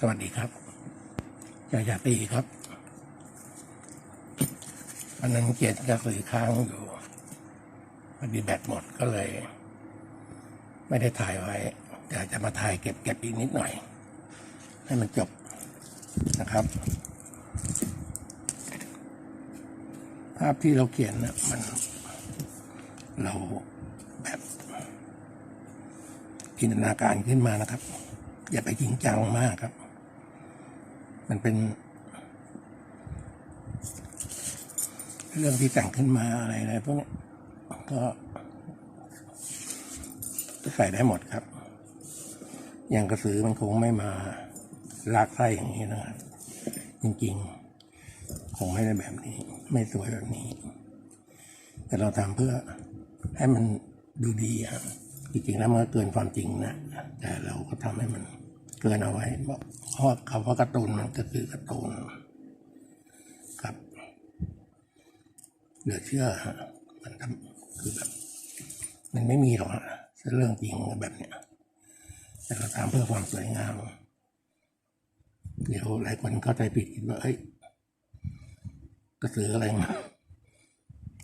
สวัสดีครับจ่าจ่าตีครับวันนั้นเกียรติกระสือค้างอยู่พอดีแบตหมดก็เลย ไม่ได้ถ่ายไว้แต่จะมาถ่ายเก็บเก็บอีกนิดหน่อย ให้มันจบนะครับ ภาพที่เราเขียนนะมันเราแบบจินตนาการขึ้นมานะครับ อย่าไปจริงจังมากครับ มันเป็น เรื่องที่แต่งขึ้นมาอะไรอะไรพวกนี้ก็ใส่ได้หมดครับ อย่างกระสือมันคงไม่มาลากไส้อย่างนี้นะครับจริงๆ คงไม่ได้แบบนี้ ไม่สวยแบบนี้ แต่เราทำเพื่อให้มันดูดีครับจริงๆแล้วมันก็เกินความจริงนะ แต่เราก็ทำให้มัน เกินเอาไว้เพราะคำว่าการ์ตูนมันก็คือการ์ตูนครับเหลือเชื่อฮะมันทำคือแบบมันไม่มีหรอกฮะเรื่องจริงแบบเนี้ยแต่เราทำเพื่อความสวยงามเดี๋ยวหลายคนเข้าใจผิดคิดว่าเอ้ยกระสืออะไรมา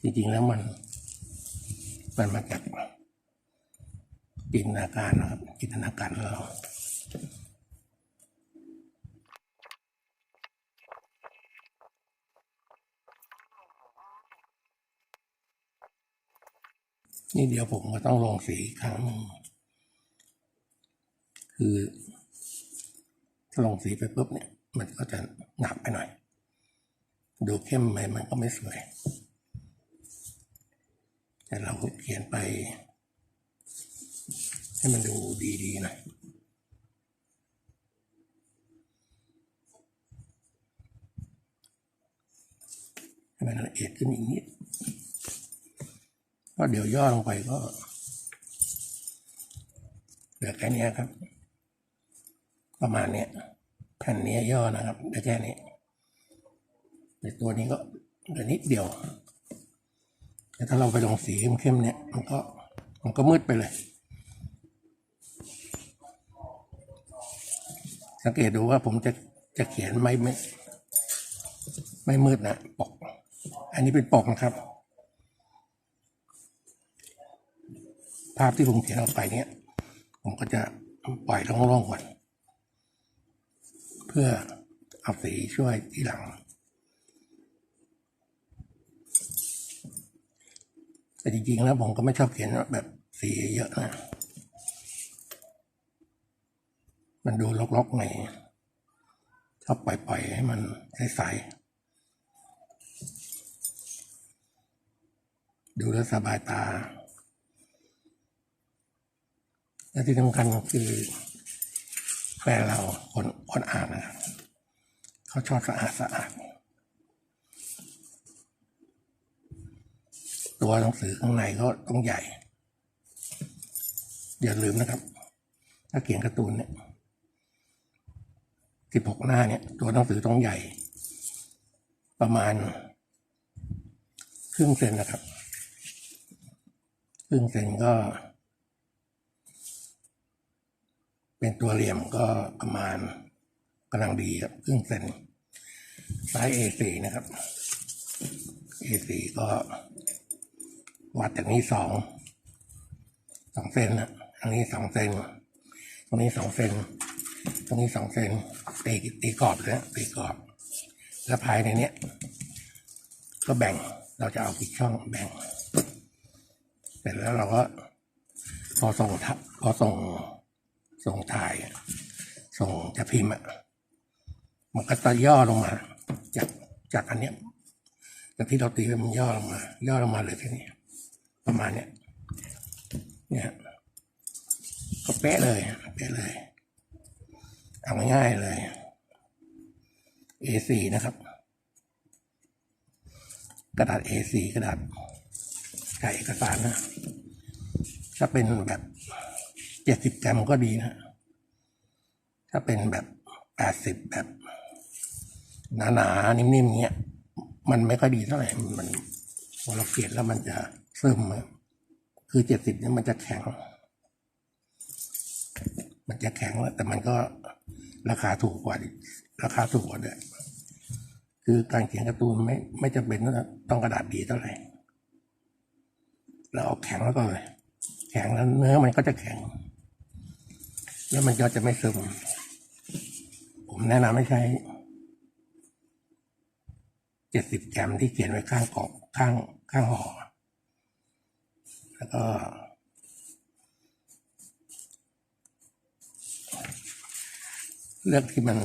จริงๆแล้วมัน มันมาจากจินตนาการนะครับจินตนาการของเรา นี่เดี๋ยวผมก็ต้องลงสีครั้งหนึ่งคือถ้าลงสีไปปุ๊บเนี่ย มันก็จะหนักไปหน่อย ดูเข้มไปมันก็ไม่สวย แต่เราเขียนไป ให้มันดูดีๆหน่อยให้มันละเอียดขึ้นอีกนิด ก็เดี๋ยวย่อลงไปก็เหลือแค่นี้ครับ ประมาณเนี้ยแผ่นนี้ย่อนะครับได้แค่นี้ในตัวนี้ก็เหลือนิดเดียวแต่ถ้าเราไปลงสีเข้มๆเนี่ย มันก็มันก็มืดไปเลย สังเกตดูว่าผมจะจะเขียนไม่ไม่ ไม่มืดนะปก อันนี้เป็นปกนะครับาพที่ผมเขียนออกไปเนี่ย ผมก็จะปล่อยโล่งๆก่อนเพื่อเอาสีช่วยที่หลังแต่จริงๆแล้วผมก็ไม่ชอบเขียนแบบสีเยอะนะมันดูลกๆหน่อยชอบปล่อยๆให้มันใสๆดูแล้วสบายตา และที่สำคัญคือแฟนเราคนคนอ่านนะครับเขาชอบสะอาดสะอาดตัวหนังสือข้างในก็ต้องใหญ่ อย่าลืมนะครับ ถ้าเขียนการ์ตูนเนี่ยสิบหกหน้าเนี่ย ตัวหนังสือต้องใหญ่ ประมาณครึ่งเซนนะครับครึ่งเซนก็ เป็นตัวเหลี่ยมก็ประมาณกำลังดีครับครึ่งเซนไซส์ A4 นะครับ A4 ก็วัดจากนี้สองสองเซนนะอันนี้สองเซนตรงนี้สองเซนตรงนี้สองเซนตีตีกรอบเลยนะตีกรอบ แล้วภายในเนี้ยก็แบ่งเราจะเอากี่ช่องแบ่งเสร็จแล้วเราก็พอส่งทับพอส่ง ส่งถ่าย ส่งจะพิมพ์อะมันก็จะย่อลงมา จากจากอันเนี้ยจากที่เราตีมันย่อลงมา ย่อลงมาเลยแค่นี้ประมาณเนี้ยเนี่ยก็เป๊ะเลยเป๊ะเลยเอาง่ายเลย A4 นะครับ กระดาษ A4 กระดาษใส่เอกสารนะถ้าเป็นแบบเจ็ดสิบกรัมก็ดีนะ ถ้าเป็นแบบแปดสิบแบบหนาๆนิ่มๆเนี้ย มันไม่ค่อยดีเท่าไหร่ มันพอเราเขียนแล้วมันจะซึมคือเจ็ดสิบเนี่ยมันจะแข็ง มันจะแข็งแล้วแต่มันก็ราคาถูกกว่า ราคาถูกกว่าด้วยคือการเขียนการ์ตูนไม่ไม่จำเป็นต้องกระดาษดีเท่าไหร่ เราเอาแข็งแล้วก็เลยแข็งแล้วเนื้อมันก็จะแข็ง แล้วมันก็จะไม่ซึม ผมแนะนำให้ใช้เจ็ดสิบแกรมที่เขียนไว้ข้างกล่องข้างข้างห่อแล้วก็เลือกที่มัน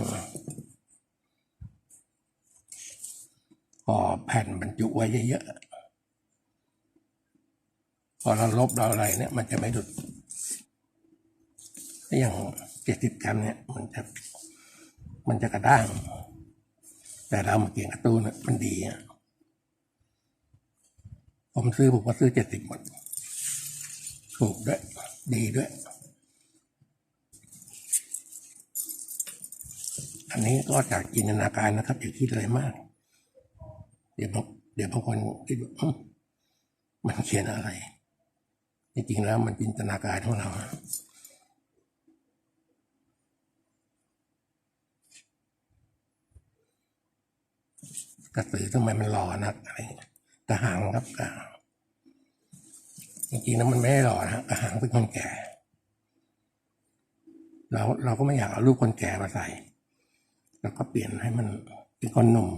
ห่อแผ่นบรรจุไว้เยอะๆ พอเราลบเราอะไรเนี่ย มันจะไม่ดุดอย่างเจ็ดสิบกรัมเนี่ย มันจะ มันจะกระด้าง แต่เรามาเขียนกร์ตูนน่ะมันดีอะผมซื้อผมก็ซื้อเจ็ดสิบหมดถูกด้วย ดีด้วย อันนี้ก็จากจินตนาการนะครับ อย่าคิดอะไรมาก เดี๋ยวบางเดี๋ยวบางคนคิดว่ามันเขียนอะไร จริงๆแล้วมันจินตนาการของเรา กระสือทำไมมันหล่อนักอะไรเงี้ยกระหังครับกระหังจริงๆแล้วมันไม่ได้หล่อนะกระหังเป็นคนแก่ เราเราก็ไม่อยากเอารูปคนแก่มาใส่แล้วก็เปลี่ยนให้มันเป็นคนหนุ่ม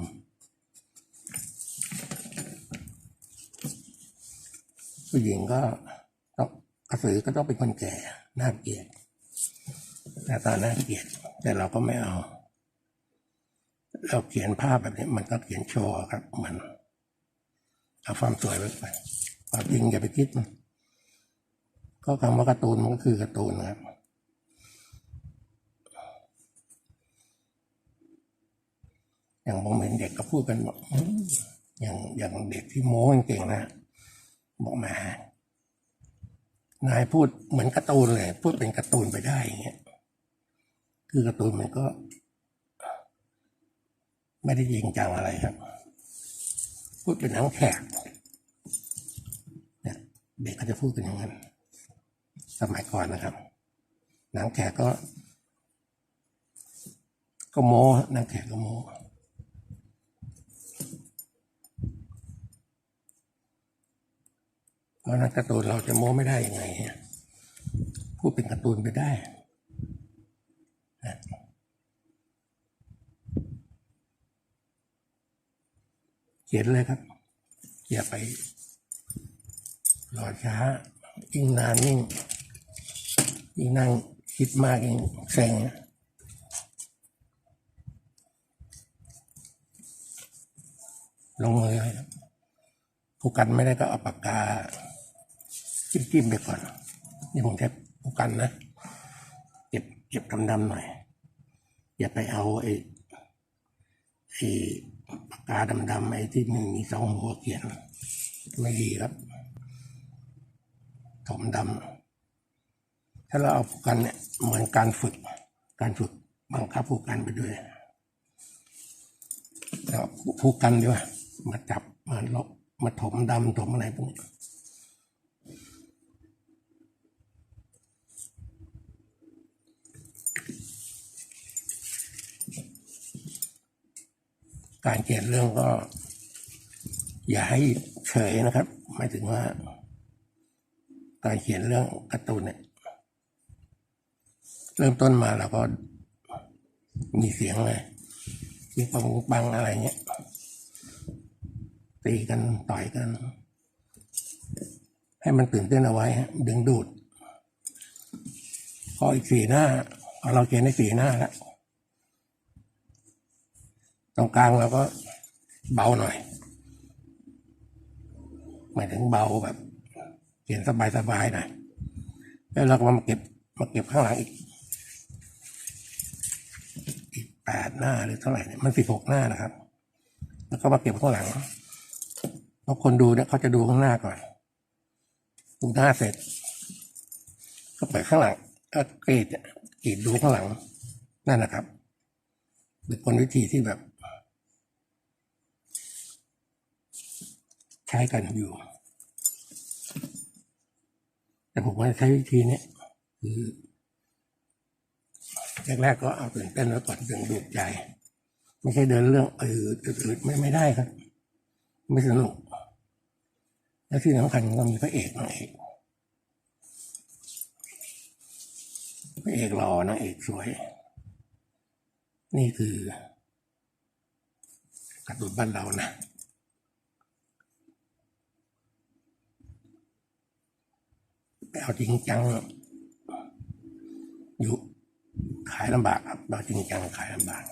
ผู้หญิงก็ต้องกระสือก็ต้องเป็นคนแก่น่าเกลียดหน้าตาน่าเกลียดแต่เราก็ไม่เอา เราเขียนภาพแบบนี้มันก็เขียนโชว์ครับเหมือนเอาความสวยไว้ไปความจริงอย่าไปคิดมันก็คำว่าการ์ตูนมันก็คือการ์ตูนนะครับอย่างผมเห็นเด็กก็พูดกันบอกอย่างอย่างเด็กที่โม้เก่งนะบอกแหมนายพูดเหมือนการ์ตูนเลย พูดเป็นการ์ตูนไปได้อย่างเงี้ยคือการ์ตูนมันก็ ไม่ได้จริงจังอะไรครับ พูดเป็นนังแขกเนี่ยเด็กก็จะพูดกันอย่างนั้นสมัยก่อนนะครับนังแขกก็ ก็โม้นังแขกก็โม้เพราะนักการ์ตูนเราจะโม้ไม่ได้ยังไงพูดเป็นการ์ตูนไปได้นะ เขียนเลยครับอย่าไปรอช้ายิ่งนานยิ่งยิ่งนั่งคิดมากยิ่งเซ็งลงมือเลยผู้กันไม่ได้ก็เอาปากกาจิ้มจิ้มๆไปก่อน นี่ผมใช้ผู้กันนะเก็บเก็บดำๆหน่อย อย่าไปเอาไอ้ไอ้ ปากกาดำๆไอ้ที่มันมีสองหัวเขียน ไม่ดีครับถมดำถ้าเราเอาผูกกันเนี่ยเหมือนการฝึก การฝึกบังคับผูกกันไปด้วยแล้วผูกกันดีกว่ามาจับมาลบมาถมดำถมอะไรพวกนี้ การเขียนเรื่องก็ อย่าให้เฉยนะครับหมายถึงว่า การเขียนเรื่องการ์ตูนเนี่ยเริ่มต้นมาเราก็มีเสียงเลยมีปังปังอะไรเงี้ยตีกันต่อยกัน ให้มันตื่นเต้นเอาไว้ดึงดูดพออีกสี่หน้าเราเขียนได้สี่หน้าแล้ว ตรงกลางเราก็เบาหน่อยหมายถึงเบาแบบเขียนสบายๆหน่อยแล้วเราก็มาเก็บมาเก็บข้างหลังอีกอีกแปดหน้าหรือเท่าไหร่เนี่ยมันสิบหกหน้านะครับ แล้วก็มาเก็บข้างหลังเพราะคนดูเนี่ยเขาจะดูข้างหน้าก่อนดูหน้าเสร็จ ก็เปิดข้างหลังก็กรีดกรีดดูข้างหลังนั่นนะครับเป็นคนวิธีที่แบบ ใช้กันอยู่ แต่ผมว่าใช้วิธีนี้คือแรกๆก็เอาตื่นเต้นไว้ก่อนถึงดูดใจ ไม่ใช่เดินเรื่องเอออืดๆไม่ไม่ได้ครับ ไม่สนุก และที่สำคัญก็มีพระเอกนางเอกพระเอกหล่อนางเอกสวย นี่คือการ์ตูนบ้านเรานะ ไปเอาจริงจัง อยู่ขายลำบากครับเอาจริงจังขายลำบาก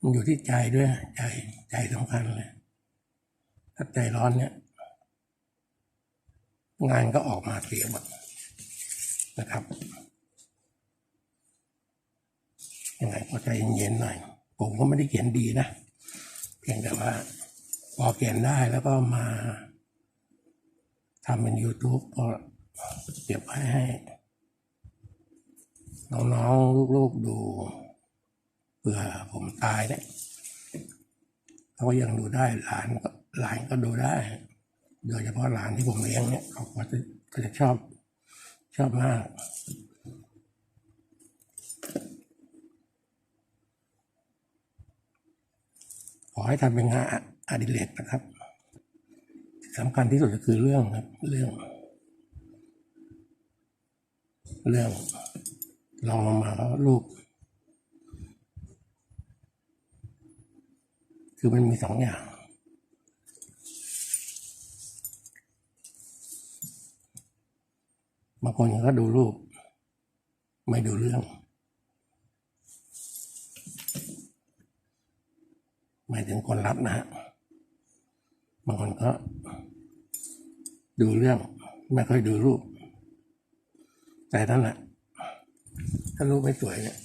มันอยู่ที่ใจด้วยใจใจสำคัญเลยถ้าใจร้อนเนี่ย งานก็ออกมาเสียหมดนะครับ ยังไงก็ใจเย็นๆหน่อย ผมก็ไม่ได้เขียนดีนะ เพียงแต่ว่าพอเขียนได้แล้วก็มาทำเป็น YouTube ก็เก็บไว้ให้ น้องๆ ลูกๆดูเผื่อผมตายเนี่ยเขาก็ยังดูได้หลานก็หลานก็ดูได้ โดยเฉพาะหลานที่ผมเลี้ยงเนี่ยเขาก็จะก็จะชอบชอบมาก อให้ทำเป็นงานอดิเรกนะครับสำคัญที่สุดก็คือเรื่องครับ เรื่อง เรื่องลองลงมาแล้วลูกคือมันมีสองอย่าง บางคนก็ดูรูป ไม่ดูเรื่อง หมายถึงคนรับนะฮะบางคนก็ ดูเรื่อง ไม่ค่อยดูรูป แต่นั่นแหละถ้ารูปไม่สวยเนี่ย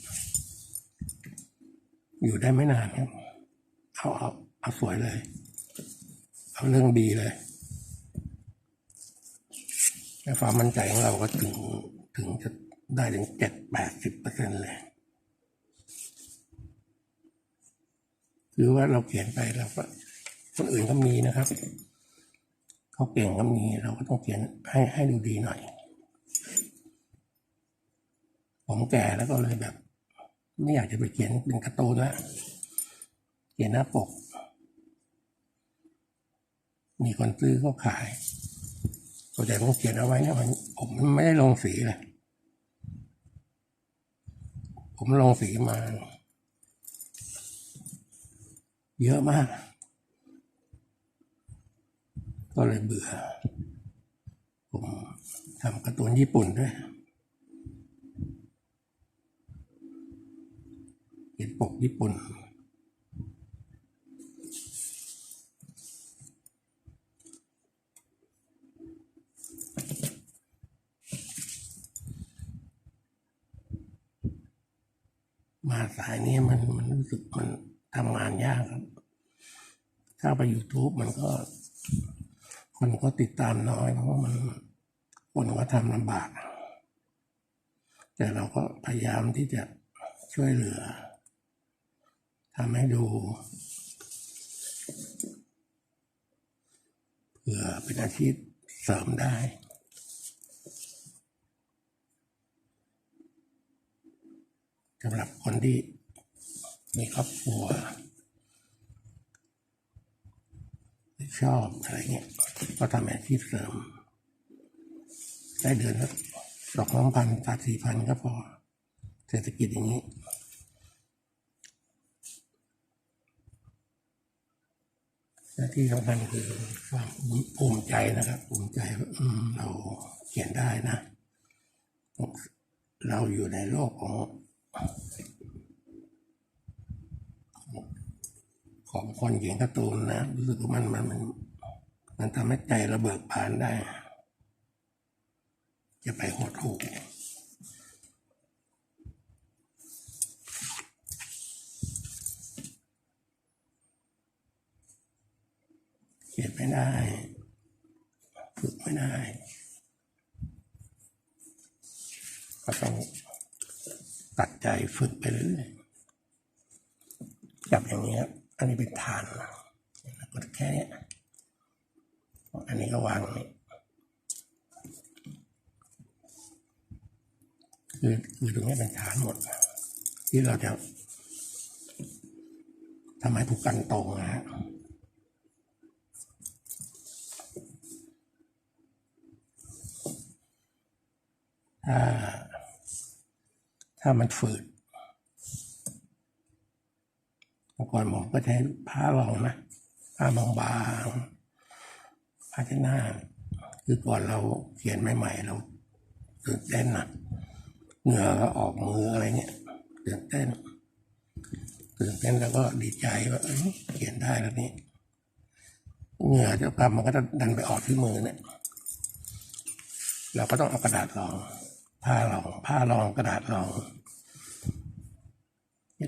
อยู่ได้ไม่นานครับเอาเอาเอาสวยเลย เอาเรื่องดีเลยและความมั่นใจของเราก็ถึงถึงจะได้ถึงเจ็ดแปดสิบเปอร์เซ็นต์เลย คือว่าเราเขียนไปเราก็คนอื่นก็มีนะครับเขาเก่งก็มีเราก็ต้องเขียนให้ให้ดูดีหน่อย ผมแก่แล้วก็เลยแบบ ไม่อยากจะไปเขียนเป็นการ์ตูนล้วเขียนหน้าปก มีคนซื้อก็ขายส่วนใหญ่ผมเขียนเอาไว้เนี่ยมันผมไม่ได้ลงสีเลยผมลงสีมา เยอะมาก ก็เลยเบื่อ ผมทำการ์ตูนญี่ปุ่นด้วยเขียนปกญี่ปุ่น มาสายนี้มันมันรู้สึกมัน ทำงานยากครับ ถ้าไป YouTube มันก็ คนก็ติดตามน้อย เพราะว่ามันคนก็ทำลำบาก แต่เราก็พยายามที่จะช่วยเหลือทำให้ดูเผื่อเป็นอาชีพเสริมได้สำหรับคนที่ มีครอบครัวชอบอะไรเงี้ยก็ทำอาชีพเสริม ได้เดือนละสองพันสามสี่พันก็พอ เศรษฐกิจอย่างนี้และที่สำคัญคือความภูมิใจนะครับ ภูมิใจว่าเราเขียนได้นะ เราอยู่ในโลกของ ของคนเขียนการ์ตูนนะรู้สึกว่ามันมันมันมันทำให้ใจระเบิดบานได้จะไปหดหู่เขียนไม่ได้ ฝึกไม่ได้ก็ต้องตัดใจฝึกไปเรื่อยๆจับอย่างนี้ครับ อันนี้เป็นฐานกดแค่นี้อันนี้ก็วางนี่คือคือตรงนี้เป็นฐานหมด ที่เราจะทำให้ผูกกันตรงนะฮะถ้าถ้ามันฝืด เมื่อก่อนผมก็ใช้ผ้ารองนะผ้าบางๆผ้าเช็ดหน้า คือก่อนเราเขียนใหม่ๆเราตื่นเต้นนะเหงื่อก็ออกมืออะไรเงี้ยตื่นเต้นตื่นเต้นแล้วก็ดีใจว่าเอ้ยเขียนได้แล้วนี่เหงื่อเจ้ากรรมมันก็จะดันไปออกที่มือเนี่ยเราก็ต้องเอากระดาษรอง ผ้ารองผ้ารองกระดาษรอง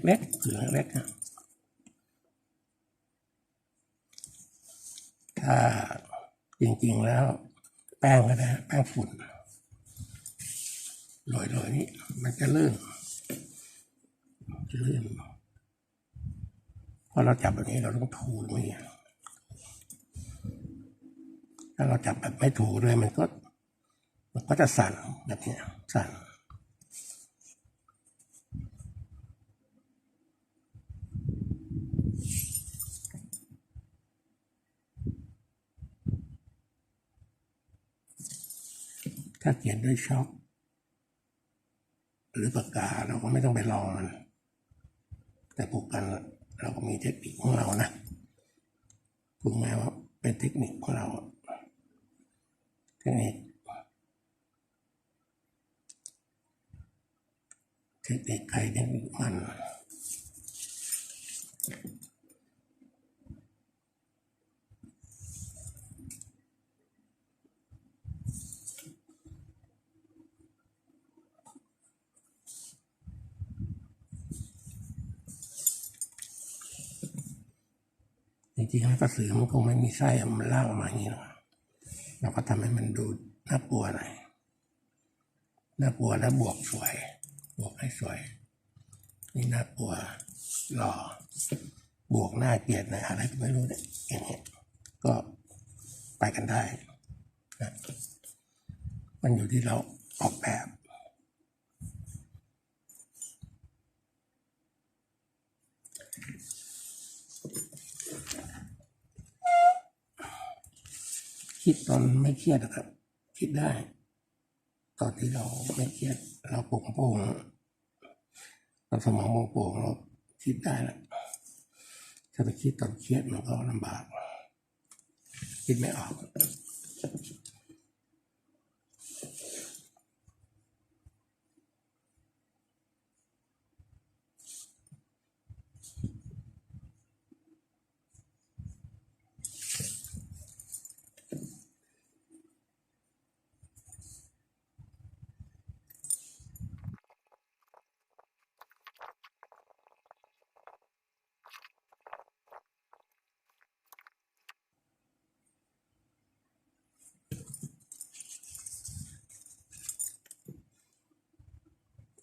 เล็กๆผืนเล็กๆนะ ถ้าจริงๆแล้ว แป้งก็ได้แป้งฝุ่นโรยๆนี่มันจะลื่นจะลื่นพอเราจับแบบนี้เราต้องถูตรงนี้ถ้าเราจับแบบไม่ถูเลยมันก็ มันก็จะสั่นแบบนี้สั่น ถ้าเขียนด้วยช็อกหรือปากกาเราก็ไม่ต้องไปลองมัน แต่ปลูกกันเราก็มีเทคนิคของเรานะพูดง่าว่าเป็นเทคนิคของเราเทคนิคเทคนิคใครเทคนิคมัน จริงๆแล้วกระสือมันคงไม่มีไส้อะมันลากออกมาอย่างนี้หรอกเราก็ทำให้มันดูน่ากลัวหน่อยน่ากลัวแล้วบวกสวย บวกให้สวย นี่น่ากลัวหล่อบวกหน้าเกลียดหนะอะไรก็ไม่รู้เนี่ยอย่างเงี้ยก็ไปกันได้นะมันอยู่ที่เราออกแบบ คิดตอนไม่เครียดนะครับ คิดได้ ตอนที่เราไม่เครียด เราโปร่งโปร่งเราสมองโปร่งเราคิดได้แล้วถ้าไปคิดตอนเครียดมันก็ลำบาก คิดไม่ออก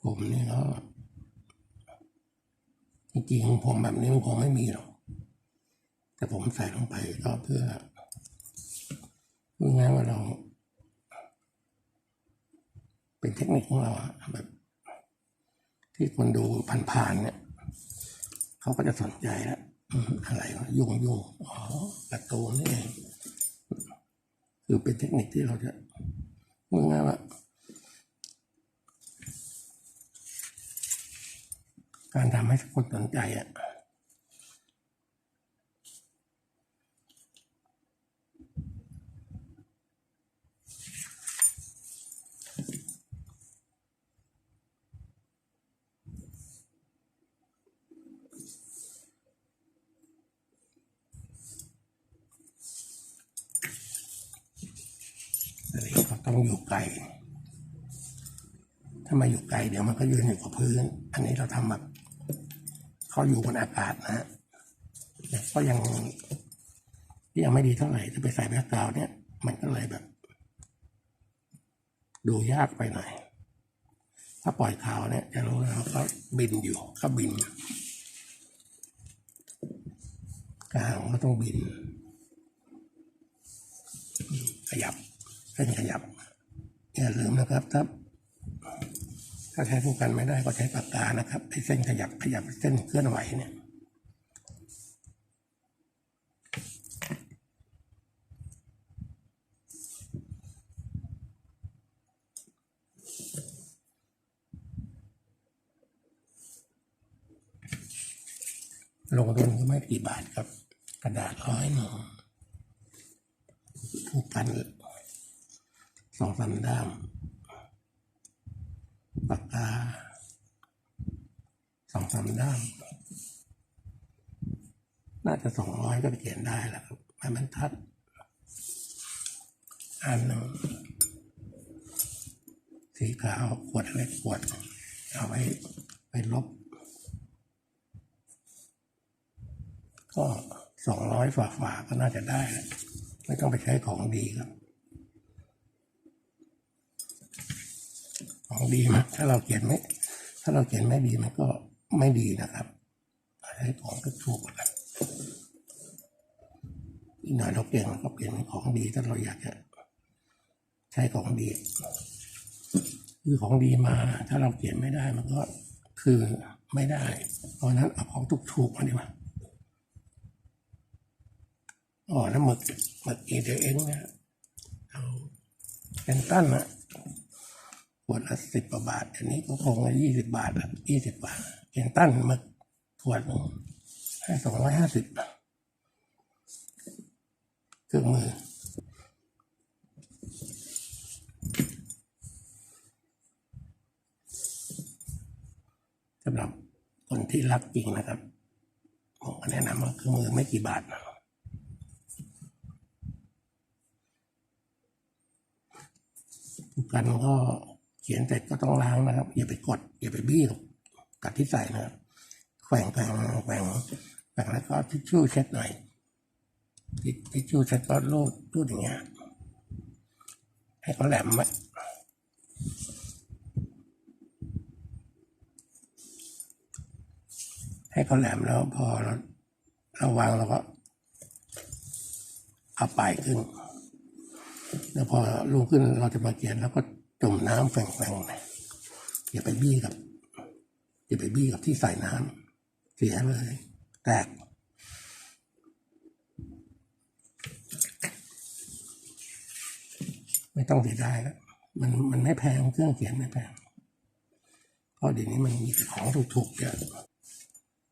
ผมนี่ก็จริงๆผมแบบนี้มันคงไม่มีหรอก แต่ผมใส่ลงไปก็เพื่อพูดง่ายว่าเรา เป็นเทคนิคของเราแบบ ที่คนดูผ่านๆเนี่ย เขาก็จะสนใจแล้วอะไรยุ่งยุ่งอ๋อการะตูนนี่เองคือเป็นเทคนิคที่เราจะพูดง่ายว่า การทำให้คนสนใจอะต้องอยู่ไกล ถ้ามาอยู่ไกลเดี๋ยวมันก็ยืนอยู่กับพื้น อันนี้เราทำแบบ เขาอยู่บนอากาศนะฮะก็ยังยังไม่ดีเท่าไหร่ถ้าไปใส่แบ็กกราวเนี่ย มันก็เลยแบบ ดูยากไปหน่อย ถ้าปล่อยข่าวเนี่ยจะรู้แล้วเขาบินอยู่เขาบินกลางก็ต้องบิน ขยับเส้นขยับอย่าลืมนะครับถ้า ถ้าใช้คู่กันไม่ได้ก็ใช้ปากกานะครับไอ้เส้นขยับขยับเส้นเคลื่อนไหวเนี่ยลงทุนก็ไม่กี่บาทครับ กระดาษร้อยหนึ่งคู่กันสองสามด้ามาสองสามด้ามน่าจะสองร้อยก็เขียนได้แล้วครับไม้บรรทัดอันหนึ่งสีขาวขวดเล็กขวด เอาไว้ไปลบ ก็สองร้อยฝาฝาก็น่าจะได้และไม่ต้องไปใช้ของดีครับ ของดีมันถ้าเราเขียนไม่ถ้าเราเขียนไม่ดีมันก็ไม่ดีนะครับใช้ของก็ถูกๆกันอีกหน่อยเราเปลี่ยนมันก็เปลี่ยนเป็นของดีถ้าเราอยากจะใช้ของดีคือของดีมา ถ้าเราเขียนไม่ได้มันก็คือไม่ได้ เพราะนั้นเอาของถูกๆมาดีกว่าอ๋อน้ำหมึกหมึกอีเดเองนนะเอาเป็นตั้นนะ ขวดละสิบกว่าบาท อันนี้ก็คงละยี่สิบบาทละยี่สิบบาทเป็นตั้นมึกขวดให้สองร้อยห้าสิบเครื่องมือสำหรับคนที่รักจริงนะครับผมก็แนะนำว่าเครื่องมือไม่กี่บาทนะกันก็ เขียนเสร็จก็ต้องล้างนะครับ อย่าไปกด อย่าไปบี้กับที่ใส่นะครับแขวงแขวงแขวงแขว่งแล้วก็ทิชชู่เช็ดหน่อยทิชชู่เช็ดก็รูดรูดอย่างเงี้ยให้เขาแหลมไว้ให้เขาแหลมแล้วพอเราเราวางเราก็เอาปลายขึ้น แล้วพอลุกขึ้นเราจะมาเขียนแล้วก็ จุ่มน้ำแฝงๆอย่าไปบี้กับ อย่าไปบี้กับที่ใส่น้ำเสียเลย แตกไม่ต้องเสียดายแล้วมันมันไม่แพงเครื่องเขียนไม่แพงเพราะเดี๋ยวนี้มันมีของถูกๆเยอะ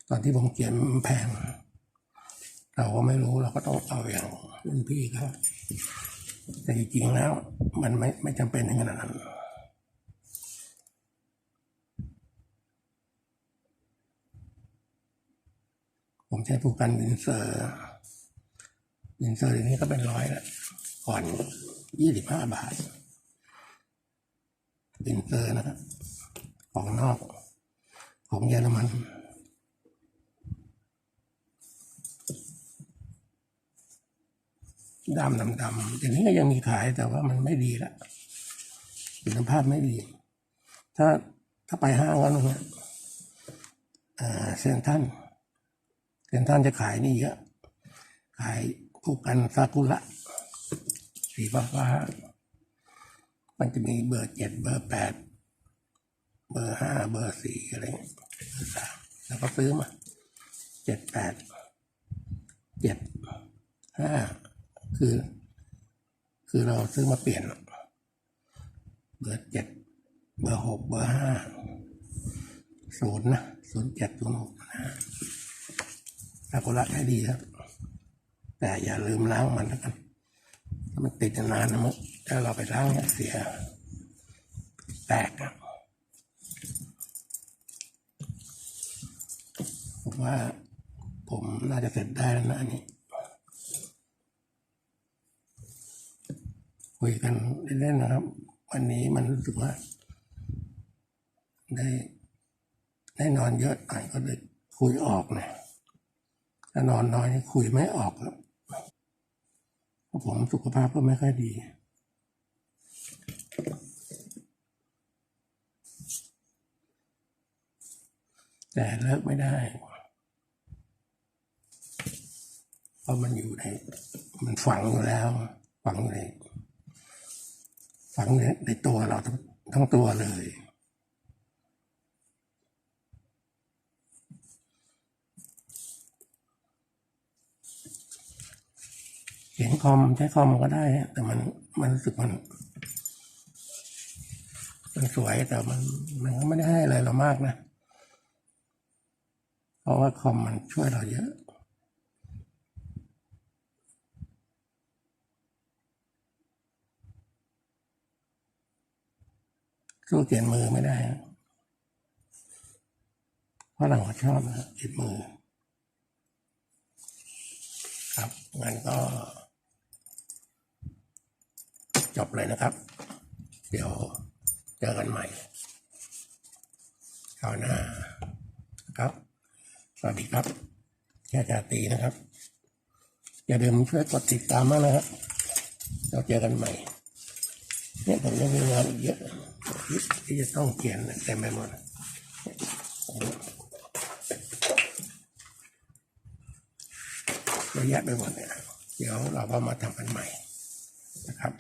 ตอนที่ผมเขียนมันแพง เราก็ไม่รู้เราก็ต้องเอาอย่างรุ่นพี่เขา แต่จริงๆแล้ว มันไม่ไม่จำเป็นถึงขนาดนั้นผมใช้ผู้กันวินเซอร์วินเซอร์เดี๋ยวนี้ก็เป็นร้อยล้วก่อนยี่สิบห้าบาทวินเซอร์นะครับ ของนอก ของเยอรมัน ดำดำดำอย่างนี้ก็ยังมีขายแต่ว่ามันไม่ดีละคุณภาพไม่ดี ถ้าถ้าไปห้างแล้วเนี่ยอ่าเซนทันเซนทันจะขายนี่เยอะขายคู่กันซากุระสีฟ้าฟ้าๆมันจะมีเบอร์เจ็ดเบอร์แปดเบอร์ห้าเบอร์สี่อะไรเงี้ยสามแล้วก็ซื้อมาเจ็ดแปดเจ็ดห้า คือ คือเราซื้อมาเปลี่ยนเบอร์เจ็ดเบอร์หกเบอร์ห้าศูนย์นะศูนย์เจ็ดศูนย์หกนะซากุระใช้ดีครับ แต่อย่าลืมล้างมันแล้วกันถ้ามันติดนานนะมั้งถ้าเราไปล้างเนี่ยเสีย แตกอะผมว่าผมน่าจะเสร็จได้แล้วนะอัน คุยกันเล่นๆนะครับ วันนี้มันรู้สึกว่า ได้ได้นอนเยอะหน่อยก็เลยคุยออกนะถ้านอนน้อยคุยไม่ออกครับผมสุขภาพก็ไม่ค่อยดี แต่เลิกไม่ได้เพราะมันอยู่ใน มันฝังอยู่แล้ว ฝังอยู่ใน ฝังในในตัวเราทั้งทั้งตัวเลย เขียนคอมใช้คอมก็ได้ แต่มันมันรู้สึกมันมันสวยแต่มันมันก็ไม่ได้ให้อะไรเรามากนะ เพราะว่าคอมมันช่วยเราเยอะ สู้เขียนมือไม่ได้อะเพราะหลังเขาชอบนะเขียนมือ ครับงั้นก็ จบเลยนะครับ เดี๋ยวเจอกันใหม่คราวหน้าครับ สวัสดีครับแค่จาตีนะครับ อย่าลืมช่วยกดติดตามมากนะครับเราเจอกันใหม่ เนี่ยผมยังมีงานอีกเยอะที่จะต้องเขียนเต็มไปหมดเยอะแยะไปหมดเนี่ยเดี๋ยวเราก็มาทำกันใหม่นะครับ